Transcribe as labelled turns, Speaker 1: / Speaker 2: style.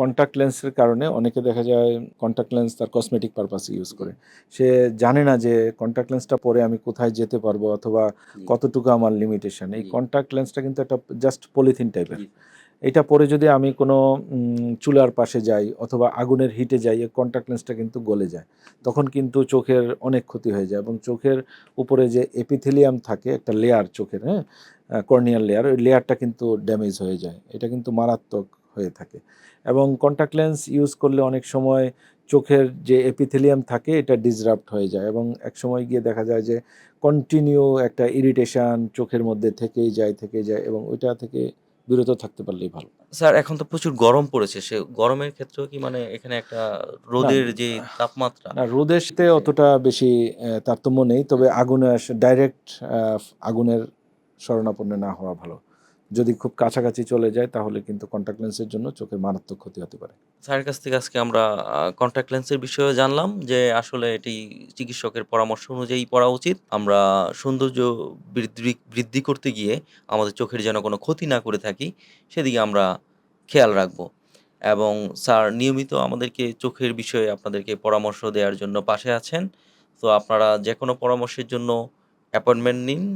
Speaker 1: Contact লেন্সের কারণে অনেকে দেখা যায় কন্ট্যাক্ট লেন্স তার কসমেটিক পারপাসে ইউজ করে। সে জানে না যে কন্ট্যাক্ট লেন্সটা পরে আমি কোথায় যেতে পারব অথবা কতটুকু আমার লিমিটেশন এই। কন্ট্যাক্ট লেন্সটা কিন্তু একটা জাস্ট পলিথিন টাইপের এটা পরে যদি আমি কোনো চুলার পাশে যাই অথবা আগুনের হিটে যাই এই কন্ট্যাক্ট লেন্সটা কিন্তু গলে যায়। তখন কিন্তু চোখের অনেক ক্ষতি হয়ে যায় এবং চোখের উপরে যে এপিথেলিয়াম থাকে একটা লেয়ার চোখের হ্যাঁ? কর্নিয়াল লেয়ার ওই লেয়ারটা কিন্তু ড্যামেজ হয়ে যায়। এটা কিন্তু মারাত্মক হয়ে থাকে। এবং কন্ট্যাক্ট লেন্স ইউজ করলে অনেক সময় চোখের যে এপিথেলিয়াম থাকে এটা ডিসরাপ্ট হয়ে যায় এবং এক সময় গিয়ে দেখা যায় যে কন্টিনিউ একটা ইরিটেশন চোখের মধ্যে থেকেই যায় থেকে যায় এবং ওইটা থেকে বিরত থাকতে পারলেই ভালো।
Speaker 2: স্যার এখন তো প্রচুর গরম পড়েছে সে গরমের ক্ষেত্রেও কি মানে এখানে একটা রোদের যে তাপমাত্রা?
Speaker 1: না রোদের সাথে অতটা বেশি তারতম্য নেই তবে আগুনে ডাইরেক্ট আগুনের শরণাপন্ন না হওয়া ভালো। যদি খুব কাছাকাছি চলে যায়, তাহলে কিন্তু কন্ট্যাক্ট লেন্সের জন্য চোখের মারাত্মক ক্ষতি হতে পারে।
Speaker 2: স্যারের কাছ থেকে আজকে আমরা কন্ট্যাক্ট লেন্সের বিষয়ে জানলাম যে, আসলে এটি চিকিৎসকের পরামর্শ অনুযায়ী পড়া উচিত। আমরা সৌন্দর্য বৃদ্ধি বৃদ্ধি করতে গিয়ে আমাদের চোখের যেন কোনো ক্ষতি না করে থাকি, সেদিকে আমরা খেয়াল রাখব। এবং স্যার নিয়মিত আমাদেরকে চোখের বিষয়ে আপনাদেরকে পরামর্শ দেওয়ার জন্য পাশে আছেন। তো আপনারা যে কোনো পরামর্শের জন্য অ্যাপয়েন্টমেন্ট নিন।